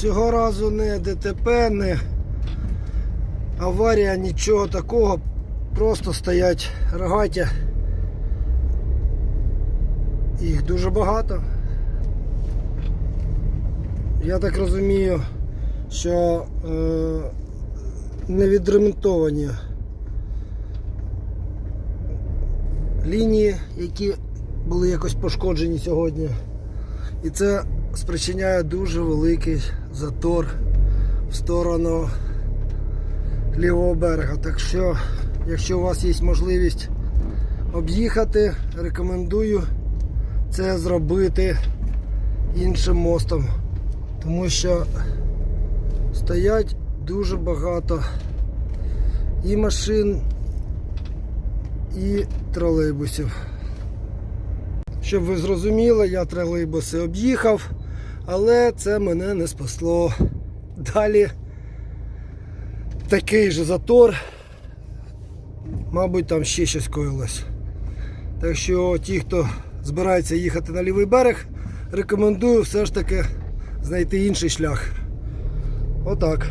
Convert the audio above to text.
Цього разу не ДТП, не аварія, нічого такого. Просто стоять рогаття. Їх дуже багато. Я так розумію, що е, не відремонтовані лінії, які були якось пошкоджені сьогодні. І це спричиняє дуже великий затор в сторону лівого берега. Так що, якщо у вас є можливість об'їхати, рекомендую це зробити іншим мостом. Тому що стоять дуже багато і машин, і тролейбусів. Щоб ви зрозуміли, я тролейбуси об'їхав, але це мене не спасло. Далі такий же затор. Мабуть, там ще щось коїлось. Так що ті, хто збирається їхати на лівий берег, рекомендую все ж таки знайти інший шлях. Отак.